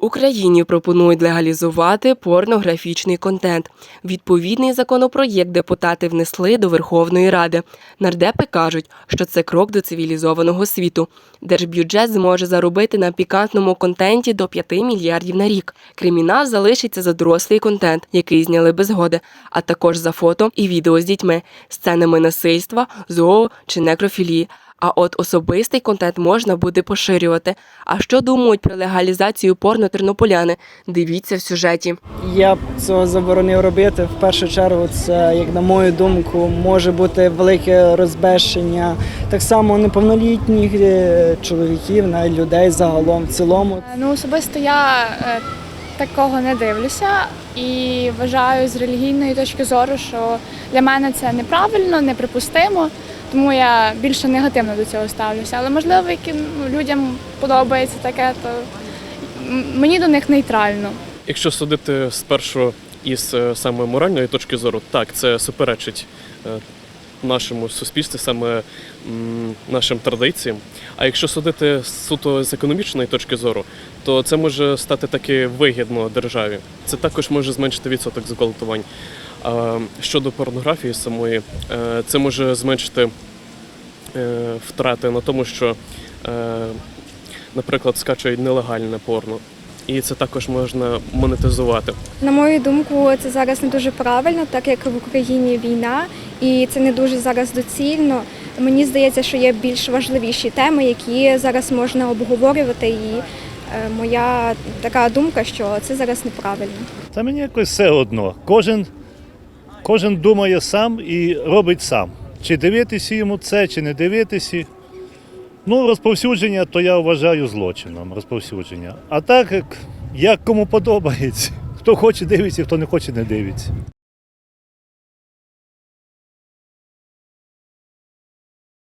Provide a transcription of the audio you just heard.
Україні пропонують легалізувати порнографічний контент. Відповідний законопроєкт депутати внесли до Верховної Ради. Нардепи кажуть, що це крок до цивілізованого світу. Держбюджет зможе заробити на пікантному контенті до 5 мільярдів на рік. Кримінал залишиться за дорослий контент, який зняли без згоди, а також за фото і відео з дітьми, сценами насильства, зоо чи некрофілії. А от особистий контент можна буде поширювати. А що думають про легалізацію порно тернополяни? Дивіться в сюжеті. Я б цього заборонив робити. В першу чергу, це, як на мою думку, може бути велике розбещення так само неповнолітніх е, чоловіків, навіть людей загалом в цілому. Ну, особисто я е, такого не дивлюся і вважаю з релігійної точки зору, що для мене це неправильно, неприпустимо. Тому я більше негативно до цього ставлюся. Але можливо, яким людям подобається таке, то мені до них нейтрально. Якщо судити спершу із е, саме моральної точки зору, так, це суперечить е, нашому суспільству, саме нашим традиціям. А якщо судити суто з економічної точки зору, то це може стати таки вигідно державі. Це також може зменшити відсоток зґвалтувань. А щодо порнографії самої, е, це може зменшити е, втрати на тому, що, е, наприклад, скачують нелегальне порно. І це також можна монетизувати. На мою думку, це зараз не дуже правильно, так як в Україні війна, і це не дуже зараз доцільно. Мені здається, що є більш важливіші теми, які зараз можна обговорювати. І е, моя така думка, що це зараз неправильно. Та мені якось все одно. Кожен, кожен думає сам і робить сам. Чи дивитися йому це, чи не дивитися. Ну, розповсюдження, то я вважаю злочином. Розповсюдження. А так, як, кому подобається. Хто хоче дивиться, хто не хоче, не дивиться.